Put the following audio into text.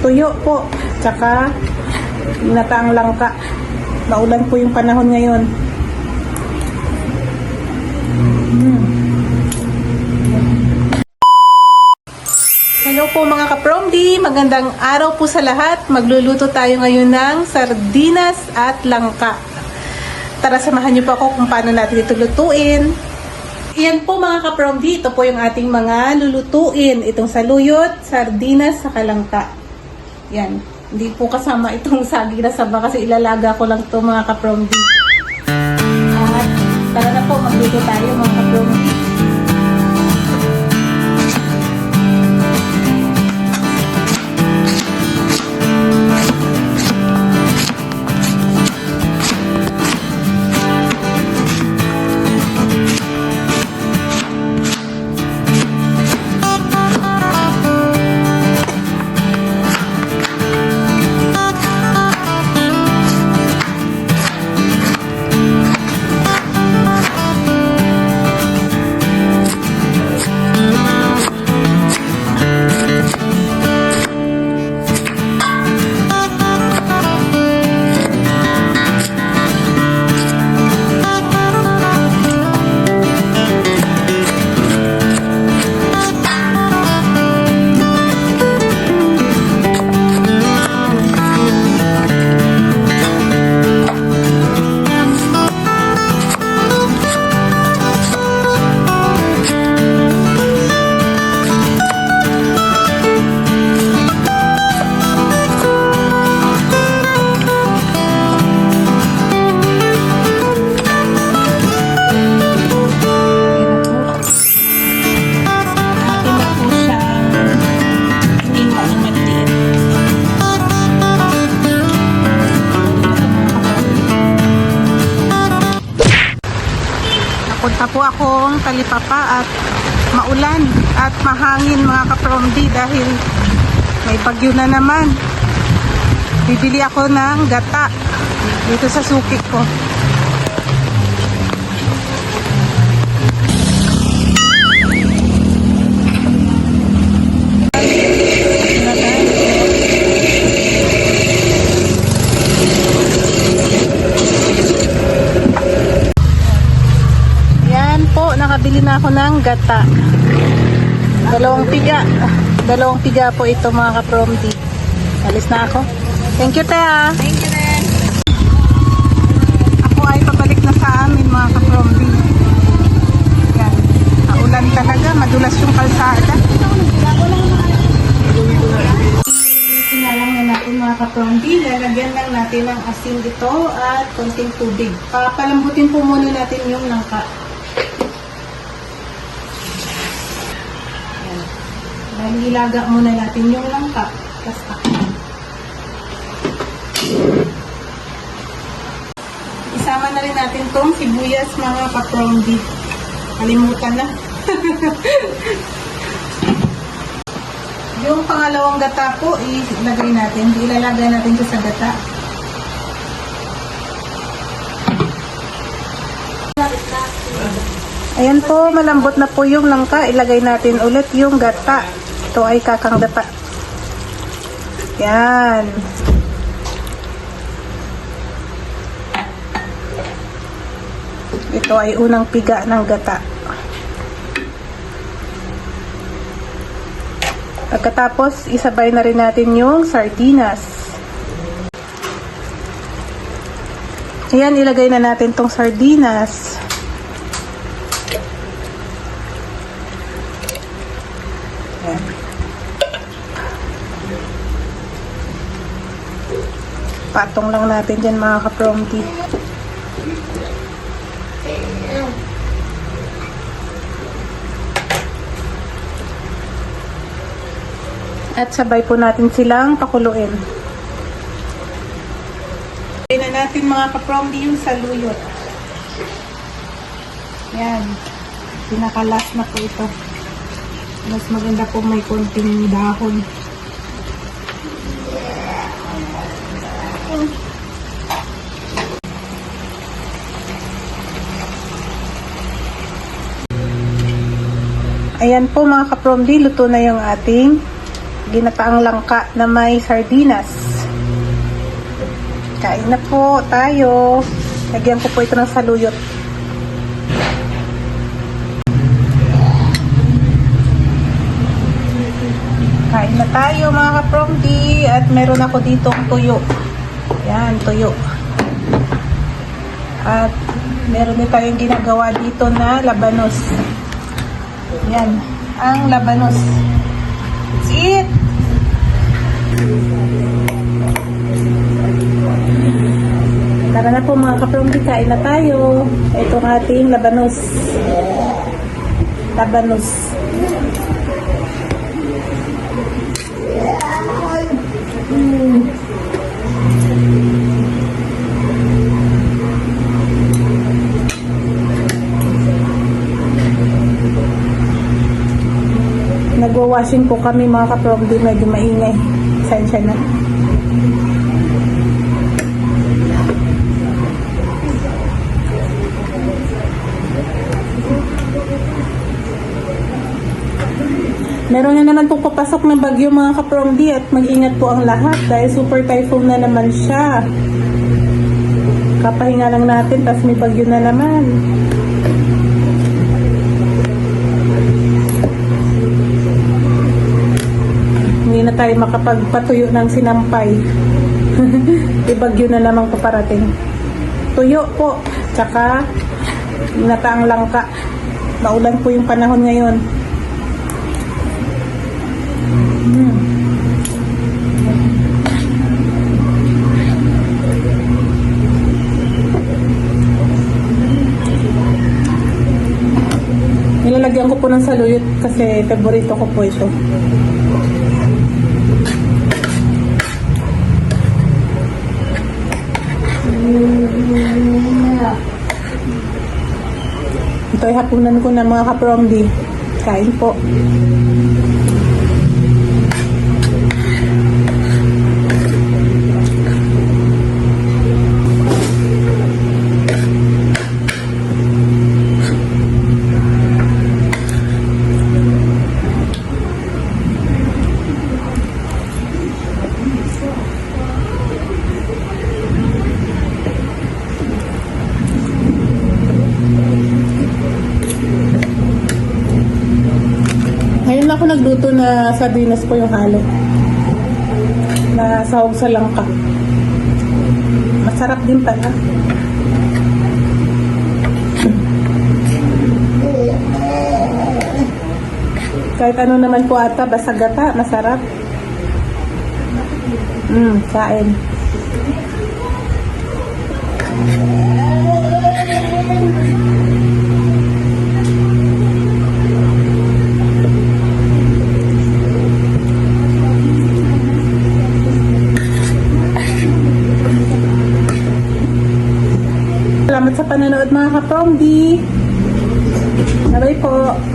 Tuyo po, tsaka nataang langka. Maulan po yung panahon ngayon. Mm. Hello po mga kapromdi, magandang araw po sa lahat. Magluluto tayo ngayon ng sardinas at langka. Tara samahan niyo po ako kung paano natin ito lutuin. Yan po mga kapromdi, ito po yung ating mga lulutuin. Itong saluyot, sardinas, sa kalangka. Yan. Hindi po kasama itong sagi na saba kasi ilalaga ko lang to mga kapromdi. At tara na po, magluto tayo mga kapromdi. Napunta po akong talipapa at maulan at mahangin mga kapromdi dahil may bagyo na naman. Bibili ako ng gata dito sa suki ko. Po, nakabili na ako ng gata. Dalawang piga. Dalawang piga po ito mga kapromdi. Alis na ako. Thank you, Tea. Thank you, rin. Ako ay pabalik na sa amin mga kapromdi. Yan. Aulan talaga. Madulas yung kalsada. Sinalang na natin mga kapromdi. Lalagyan lang natin ng asin ito at konting tubig. Papalambutin po muna natin yung langka. Dahil muna natin yung langka. Tapos takpan. Isama na rin natin tong sibuyas mga kapromdi. Kalimutan na. yung pangalawang gata po, ilagay natin. Ilalagay natin siya sa gata. Ayan po, malambot na po yung langka. Ilagay natin ulit yung gata. Ito ay kakang gata. Yan. Ito ay unang piga ng gata. Pagkatapos, isabay na rin natin yung sardinas. Ayan, ilagay na natin tong sardinas. Patong lang natin dyan mga kapromdi. At sabay po natin silang pakuluin. Ilagay na natin mga kapromdi yung saluyot. Yan. Pinakalas na po ito. Mas maganda po may konting dahon. Ayan po mga kapromdi, luto na yung ating ginataang langka na may sardinas. Kain na po tayo. Lagyan ko po ito ng saluyot. Kain na tayo mga kaprongdi at meron ako ditong tuyo. Yan, tuyo. At meron din tayong ginagawa dito na labanos. Yan, ang labanos. That's it! Tara na po mga kaprongdi, kain na tayo. Ito ang ating labanos. Labanos. Nagwa-washing po kami mga kaprongdi, medyo maingay. Sensya na. Meron na naman po papasok na bagyo mga kaprongdi at mag-ingat po ang lahat dahil super typhoon na naman siya. Kapahinga lang natin tapos may bagyo na naman. Hindi na tayo makapagpatuyo ng sinampay. Ibagyo na namang paparating. Tuyo po. Tsaka nataang langka. Maulan po yung panahon ngayon. Mm. Nilalagyan ko po ng saluyot kasi favorito ko po ito. Ito ay hapunan ko na mga kaprongdi. Kain po. Lang ako nagluto na sardinas po yung halo. Na sahog sa langka. Masarap din pala. Kahit ano naman po ata, basta gata, masarap. Mm, kain. Mga kaprongdi. Bye po.